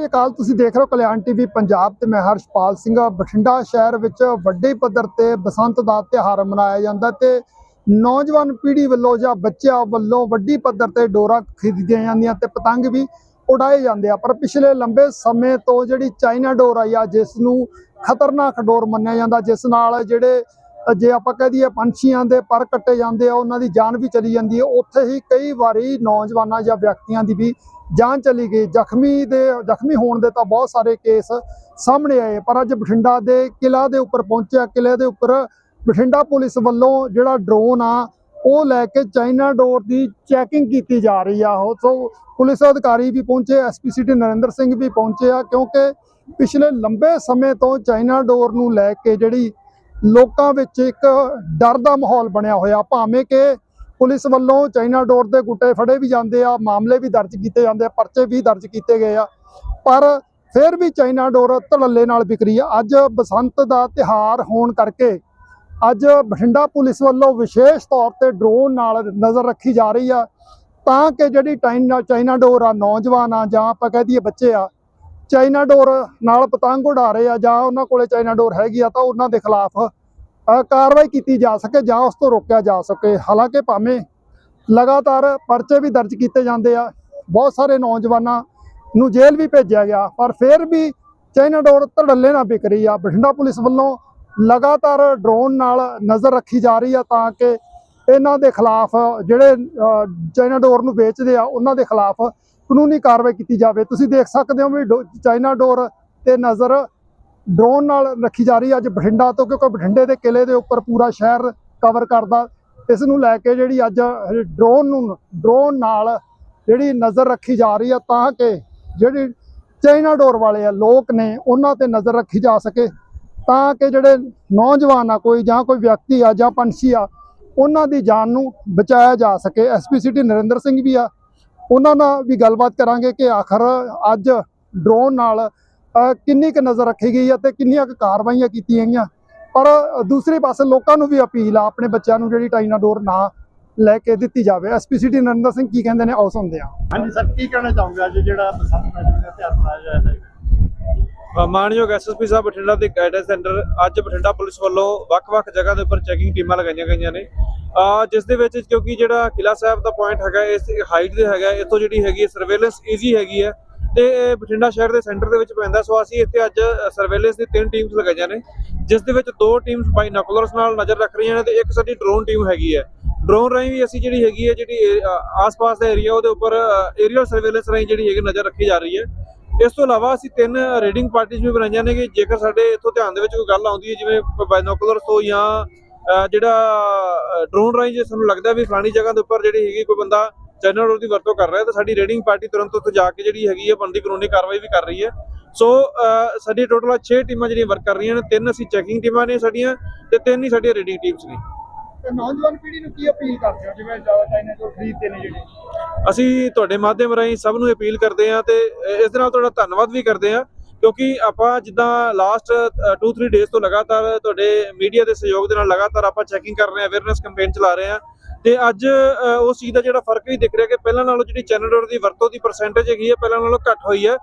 ਸ਼੍ਰੀ ਅਕਾਲ, ਤੁਸੀਂ ਦੇਖ ਰਹੇ ਹੋ ਕਲਿਆਣ ਟੀਵੀ ਪੰਜਾਬ ਤੇ ਮੈਂ ਹਰਸ਼ਪਾਲ ਸਿੰਘ। ਬਠਿੰਡਾ ਸ਼ਹਿਰ ਵਿੱਚ ਵੱਡੇ ਪੱਧਰ ਤੇ ਬਸੰਤ ਦਾ ਤਿਉਹਾਰ ਮਨਾਇਆ ਜਾਂਦਾ ਤੇ ਨੌਜਵਾਨ ਪੀੜ੍ਹੀ ਵੱਲੋਂ ਜਾਂ ਬੱਚਿਆਂ ਵੱਲੋਂ ਵੱਡੀ ਪੱਧਰ ਤੇ ਡੋਰਾ ਖਰੀਦੀਆਂ ਜਾਂਦੀਆਂ ਤੇ ਪਤੰਗ ਵੀ ਉਡਾਏ ਜਾਂਦੇ ਆ। ਪਰ ਪਿਛਲੇ ਲੰਬੇ ਸਮੇਂ ਤੋਂ ਜਿਹੜੀ ਚਾਈਨਾ ਡੋਰ ਆਈ ਆ, ਜਿਸ ਨੂੰ ਖਤਰਨਾਕ ਡੋਰ ਮੰਨਿਆ ਜਾਂਦਾ, ਜਿਸ ਨਾਲ ਜਿਹੜੇ, ਜੇ ਆਪਾਂ ਕਹਿ ਦਈਏ ਪੰਛੀਆਂ ਦੇ ਪਰ ਕੱਟੇ ਜਾਂਦੇ ਆ, ਉਹਨਾਂ ਦੀ ਜਾਨ ਵੀ ਚਲੀ ਜਾਂਦੀ ਹੈ ਉੱਥੇ ਹੀ ਕਈ ਵਾਰੀ ਨੌਜਵਾਨਾਂ ਜਾਂ ਵਿਅਕਤੀਆਂ ਦੀ ਵੀ ਜਾਨ ਚਲੀ ਗਈ। ਜ਼ਖਮੀ ਦੇ, ਜ਼ਖਮੀ ਹੋਣ ਦੇ ਤਾਂ ਬਹੁਤ ਸਾਰੇ ਕੇਸ ਸਾਹਮਣੇ ਆਏ। ਪਰ ਅੱਜ ਬਠਿੰਡਾ ਦੇ ਕਿਲਾ ਦੇ ਉੱਪਰ ਪਹੁੰਚਿਆ। ਕਿਲੇ ਦੇ ਉੱਪਰ ਬਠਿੰਡਾ ਪੁਲਿਸ ਵੱਲੋਂ ਜਿਹੜਾ ਡਰੋਨ ਆ, ਉਹ ਲੈ ਕੇ ਚਾਈਨਾ ਡੋਰ ਦੀ ਚੈਕਿੰਗ ਕੀਤੀ ਜਾ ਰਹੀ ਆ। ਉਹ ਸੋ ਪੁਲਿਸ ਅਧਿਕਾਰੀ ਵੀ ਪਹੁੰਚੇ ਐਸਪੀ ਸਿਟੀ ਨਰਿੰਦਰ ਸਿੰਘ ਵੀ ਪਹੁੰਚੇ ਆ, ਕਿਉਂਕਿ ਪਿਛਲੇ ਲੰਬੇ ਸਮੇਂ ਤੋਂ ਚਾਈਨਾ ਡੋਰ ਨੂੰ ਲੈ ਕੇ ਜਿਹੜੀ ਲੋਕਾਂ ਵਿੱਚ ਇੱਕ ਡਰ ਦਾ ਮਾਹੌਲ ਬਣਿਆ ਹੋਇਆ। ਭਾਵੇਂ ਕਿ ਪੁਲਿਸ ਵੱਲੋਂ ਚਾਈਨਾ ਡੋਰ ਦੇ ਗੁੱਟੇ ਫੜੇ ਵੀ ਜਾਂਦੇ ਆ, ਮਾਮਲੇ ਵੀ ਦਰਜ ਕੀਤੇ ਜਾਂਦੇ ਆ, ਪਰਚੇ ਵੀ ਦਰਜ ਕੀਤੇ ਗਏ ਆ। ਪਰ ਫਿਰ ਵੀ ਚਾਈਨਾ ਡੋਰ ਧੜੱਲੇ ਨਾਲ ਵਿਕਰੀ ਆ। ਅੱਜ ਬਸੰਤ ਦਾ ਤਿਹਾਰ ਹੋਣ ਕਰਕੇ ਅੱਜ ਬਠਿੰਡਾ ਪੁਲਿਸ ਵੱਲੋਂ ਵਿਸ਼ੇਸ਼ ਤੌਰ ਤੇ ਡਰੋਨ ਨਾਲ ਨਜ਼ਰ ਰੱਖੀ ਜਾ ਰਹੀ ਆ। ਤਾਂ ਕਿ ਜਿਹੜੀ ਚਾਈਨਾ ਚਾਈਨਾ ਡੋਰ ਆ, ਨੌਜਵਾਨ ਆ ਜਾਂ ਆਪਾਂ ਕਹਿ ਦਈਏ ਬੱਚੇ ਆ, ਚਾਈਨਾ ਡੋਰ ਨਾਲ ਪਤੰਗ ਉਡਾ ਰਹੇ ਆ ਜਾਂ ਉਹਨਾਂ ਕੋਲੇ ਚਾਈਨਾ ਡੋਰ ਹੈਗੀ ਆ ਤਾਂ ਉਹਨਾਂ ਦੇ ਖਿਲਾਫ ਕਾਰਵਾਈ ਕੀਤੀ ਜਾ ਸਕੇ ਜਾਂ ਉਸ ਤੋਂ ਰੋਕਿਆ ਜਾ ਸਕੇ। ਹਾਲਾਂਕਿ ਭਾਵੇਂ ਲਗਾਤਾਰ ਪਰਚੇ ਵੀ ਦਰਜ ਕੀਤੇ ਜਾਂਦੇ ਆ ਬਹੁਤ ਸਾਰੇ ਨੌਜਵਾਨਾਂ ਨੂੰ ਜੇਲ੍ਹ ਵੀ ਭੇਜਿਆ ਗਿਆ ਪਰ ਫਿਰ ਵੀ ਚਾਈਨਾ ਡੋਰ ਧੜੱਲੇ ਨਾਲ ਵਿਕ ਰਹੀ ਆ। ਬਠਿੰਡਾ ਪੁਲਿਸ ਵੱਲੋਂ ਲਗਾਤਾਰ ਡਰੋਨ ਨਾਲ ਨਜ਼ਰ ਰੱਖੀ ਜਾ ਰਹੀ ਆ ਤਾਂ ਕਿ ਇਹਨਾਂ ਦੇ ਖਿਲਾਫ ਜਿਹੜੇ ਅ, ਚਾਈਨਾ ਡੋਰ ਨੂੰ ਵੇਚਦੇ ਆ ਉਹਨਾਂ ਦੇ ਖਿਲਾਫ ਕਾਨੂੰਨੀ ਕਾਰਵਾਈ ਕੀਤੀ ਜਾਵੇ। ਤੁਸੀਂ ਦੇਖ ਸਕਦੇ ਹੋ ਵੀ ਡੋ- ਚਾਈਨਾ ਡੋਰ ਤੇ ਨਜ਼ਰ ਡਰੋਨ ਨਾਲ ਰੱਖੀ ਜਾ ਰਹੀ ਅੱਜ ਬਠਿੰਡਾ ਤੋਂ, ਕਿਉਂਕਿ ਬਠਿੰਡੇ ਦੇ ਕਿਲੇ ਦੇ ਉੱਪਰ ਪੂਰਾ ਸ਼ਹਿਰ ਕਵਰ ਕਰਦਾ। ਇਸ ਨੂੰ ਲੈ ਕੇ ਜਿਹੜੀ ਅੱਜ ਡਰੋਨ ਨੂੰ, ਡਰੋਨ ਨਾਲ ਜਿਹੜੀ ਨਜ਼ਰ ਰੱਖੀ ਜਾ ਰਹੀ ਆ ਤਾਂ ਕਿ ਜਿਹੜੀ ਚਾਈਨਾ ਡੋਰ ਵਾਲੇ ਆ, ਲੋਕ ਨੇ ਉਹਨਾਂ ਤੇ ਨਜ਼ਰ ਰੱਖੀ ਜਾ ਸਕੇ, ਤਾਂ ਕਿ ਜਿਹੜੇ ਨੌਜਵਾਨ ਆ, ਕੋਈ ਜਾਂ ਕੋਈ ਵਿਅਕਤੀ ਆ ਜਾਂ ਪੰਛੀ ਆ, ਉਹਨਾਂ ਦੀ ਜਾਨ ਨੂੰ ਬਚਾਇਆ ਜਾ ਸਕੇ। ਐਸਪੀ ਸਿਟੀ ਨਰਿੰਦਰ ਸਿੰਘ ਵੀ ਆ। ਉਹਨਾਂ ਨਾਲ ਵੀ ਗੱਲਬਾਤ ਕਰਾਂਗੇ ਕਿ ਆਖਰ ਅੱਜ ਡਰੋਨ ਨਾਲ ਕਿੰਨੀ ਕੁ ਨਜ਼ਰ ਰੱਖੀ ਗਈ ਹੈ ਤੇ ਕਿੰਨੀਆਂ ਕੁ ਕਾਰਵਾਈਆਂ ਕੀਤੀਆਂ ਗਈਆਂ। ਪਰ ਦੂਸਰੇ ਪਾਸੇ ਲੋਕਾਂ ਨੂੰ ਵੀ ਅਪੀਲ ਆ ਆਪਣੇ ਬੱਚਿਆਂ ਨੂੰ ਜਿਹੜੀ ਚਾਈਨਾ ਡੋਰ ਨਾ ਲੈ ਕੇ ਦਿੱਤੀ ਜਾਵੇ। ਐਸਪੀ ਸਿਟੀ ਨਰਿੰਦਰ ਸਿੰਘ ਕੀ ਕਹਿੰਦੇ ਨੇ ਆਓ ਸੁਣਦੇ ਆ ਹਾਂਜੀ ਸਰ ਕੀ ਕਹਿਣਾ ਚਾਹੋਗੇ ਅੱਜ ਜਿਹੜਾ ਬਸੰਤ ਪੰਚਮੀ ਦਾ ਤਿਉਹਾਰ ਮਨਾਇਆ ਜਾ ਰਿਹਾ ਅ, ਮਾਣਯੋਗ ਐਸਐਸਪੀ ਸਾਹਿਬ ਬਠਿੰਡਾ ਦੇ ਗਾਈਡੈਂਸ ਸੈਂਟਰ ਅੱਜ ਬਠਿੰਡਾ ਪੁਲਿਸ ਵੱਲੋਂ ਵੱਖ-ਵੱਖ ਜਗ੍ਹਾ ਦੇ ਉੱਪਰ ਚੈਕਿੰਗ ਟੀਮਾਂ ਲਗਾਈਆਂ ਗਈਆਂ ਨੇ। ਜਿਸ ਦੇ ਵਿੱਚ ਕਿਉਂਕਿ ਜਿਹੜਾ ਕਿਲਾ ਸਾਹਿਬ ਦਾ ਪੁਆਇੰਟ ਹੈਗਾ ਇਸ ਹਾਈਟ ਦੇ ਹੈਗਾ ਇੱਥੋਂ ਜਿਹੜੀ ਹੈਗੀ ਸਰਵੇਲੈਂਸ ਈਜ਼ੀ ਹੈਗੀ ਹੈ। ਤੇ ਇਹ ਬਠਿੰਡਾ ਸ਼ਹਿਰ ਦੇ ਸੈਂਟਰ ਦੇ ਵਿੱਚ ਪੈਂਦਾ ਸੋ ਅਸੀਂ ਇੱਥੇ ਅੱਜ ਸਰਵੇਲੈਂਸ ਦੀ ਤਿੰਨ ਟੀਮਸ ਲਗਾਈਆਂ ਨੇ, ਜਿਸ ਦੇ ਵਿੱਚ ਦੋ ਟੀਮਸ ਬਾਈ ਨਾਲ ਨਜ਼ਰ ਰੱਖ ਰਹੀਆਂ ਨੇ ਤੇ ਇੱਕ ਸਾਡੀ ਡਰੋਨ ਟੀਮ ਹੈਗੀ ਹੈ। ਡਰੋਨ ਰਾਹੀਂ ਵੀ ਅਸੀਂ ਜਿਹੜੀ ਹੈਗੀ ਹੈ, ਜਿਹੜੀ ਆਸ-ਪਾਸ ਦਾ ਏਰੀਆ ਉਹਦੇ ਉੱਪਰ ਏਰੀਅਲ ਸਰਵੇਲੈਂਸ ਰਾਹੀਂ ਜਿਹੜੀ ਹੈਗੀ ਨਜ਼ਰ ਰੱਖੀ ਜਾ ਰਹੀ ਹੈ। ਇਸ ਤੋਂ ਇਲਾਵਾ ਅਸੀਂ ਤਿੰਨ ਰੀਡਿੰਗ ਪਾਰਟੀਆਂ ਵੀ ਬਣਾਈਆਂ ਨੇ ਕਿ ਜੇਕਰ ਸਾਡੇ ਇੱਥੋਂ ਧਿਆਨ ਦੇ ਵਿੱਚ ਕੋਈ ਗੱਲ ਆਉਂਦੀ ਹੈ, ਜਿਵੇਂ ਬਾਇਨੋਕੂਲਰਸ ਤੋਂ ਜਾਂ ਜਿਹੜਾ ਡਰੋਨ ਰਾਹੀਂ ਜੇ ਸਾਨੂੰ ਲੱਗਦਾ ਵੀ ਫਲਾਣੀ ਜਗ੍ਹਾ ਦੇ ਉੱਪਰ ਜਿਹੜੀ ਹੈਗੀ ਕੋਈ ਬੰਦਾ ਚਾਈਨਾ ਡੋਰ ਦੀ ਵਰਤੋਂ ਕਰ ਰਿਹਾ ਤਾਂ ਸਾਡੀ ਰੀਡਿੰਗ ਪਾਰਟੀ ਤੁਰੰਤ ਉੱਥੇ ਜਾ ਕੇ ਜਿਹੜੀ ਹੈਗੀ ਹੈ ਬੰਦੀ ਕਾਨੂੰਨੀ ਕਾਰਵਾਈ ਵੀ ਕਰ ਰਹੀ ਹੈ। ਸੋ ਸਾਡੀ ਟੋਟਲ 6 ਟੀਮਾਂ ਜਿਹੜੀਆਂ ਵਰਕ ਕਰ ਰਹੀਆਂ ਨੇ ਤਿੰਨ ਅਸੀਂ ਚੈਕਿੰਗ ਟੀਮਾਂ ਨੇ ਸਾਡੀਆਂ ਤੇ ਤਿੰਨ ਹੀ ਸਾਡੀਆਂ ਰੀਡਿੰਗ ਟੀਮਸ ਨੇ। ਤੇ ਨੌਜਵਾਨ ਪੀੜ੍ਹੀ ਨੂੰ ਕੀ ਅਪੀਲ ਕਰਦੇ ਹੋ ਜਿਵੇਂ ਜ਼ਿਆਦਾ ਚਾਈਨਾ ਡੋਰ ਖਰੀਦਦੇ ਨੇ ਜਿਹੜੇ? ਅਸੀਂ ਤੁਹਾਡੇ ਮਾਧਿਅਮ ਰਾਹੀਂ ਸਭ ਨੂੰ ਅਪੀਲ ਕਰਦੇ ਹਾਂ ਤੇ ਇਸ ਦੇ ਨਾਲ ਤੁਹਾਡਾ ਧੰਨਵਾਦ ਵੀ ਕਰਦੇ ਹਾਂ ਕਿਉਂਕਿ ਆਪਾਂ ਜਿੱਦਾਂ ਲਾਸਟ 2-3 ਡੇਜ਼ ਤੋਂ ਲਗਾਤਾਰ ਤੁਹਾਡੇ ਮੀਡੀਆ ਦੇ ਸਹਿਯੋਗ ਦੇ ਨਾਲ ਲਗਾਤਾਰ ਆਪਾਂ ਚੈਕਿੰਗ ਕਰ ਰਹੇ ਹਾਂ ਅਵੇਅਰਨੈਸ ਕੈਂਪੇਨ ਚਲਾ ਰਹੇ ਹਾਂ ਤੇ ਅੱਜ ਉਸ ਚੀਜ਼ ਦਾ ਜਿਹੜਾ ਫ਼ਰਕ ਵੀ ਦਿਖ ਰਿਹਾ ਕਿ ਪਹਿਲਾਂ ਨਾਲੋਂ ਜਿਹੜੀ ਚੈਨਲ ਡੋਰ ਦੀ ਵਰਤੋਂ ਦੀ ਪਰਸੈਂਟੇਜ ਹੈਗੀ ਹੈ, ਪਹਿਲਾਂ ਨਾਲੋਂ ਘੱਟ ਹੋਈ ਹੈ।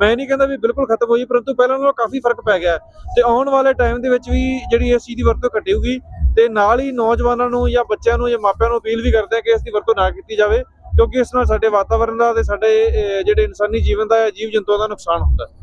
ਮੈਂ ਨਹੀਂ ਕਹਿੰਦਾ ਵੀ ਬਿਲਕੁਲ ਖਤਮ ਹੋਈ, ਪਰੰਤੂ ਪਹਿਲਾਂ ਨਾਲੋਂ ਕਾਫੀ ਫ਼ਰਕ ਪੈ ਗਿਆ ਹੈ। ਤੇ ਆਉਣ ਵਾਲੇ ਟਾਈਮ ਦੇ ਵਿੱਚ ਵੀ ਜਿਹੜੀ ਇਸ ਚੀਜ਼ ਦੀ ਵਰਤੋਂ ਘਟੇਗੀ ਤੇ ਨਾਲ ਹੀ ਨੌਜਵਾਨਾਂ ਨੂੰ ਜਾਂ ਬੱਚਿਆਂ ਨੂੰ ਜਾਂ ਮਾਪਿਆਂ ਨੂੰ ਅਪੀਲ ਵੀ ਕਰਦੇ ਆ ਕਿ ਇਸ ਦੀ ਵਰਤੋਂ ਨਾ ਕੀਤੀ ਜਾਵੇ, ਕਿਉਂਕਿ ਇਸ ਨਾਲ ਸਾਡੇ ਵਾਤਾਵਰਣ ਦਾ ਤੇ ਸਾਡੇ ਜਿਹੜੇ ਇਨਸਾਨੀ ਜੀਵਨ ਦਾ ਜੀਵ ਜੰਤੂਆਂ ਦਾ ਨੁਕਸਾਨ ਹੁੰਦਾ ਹੈ।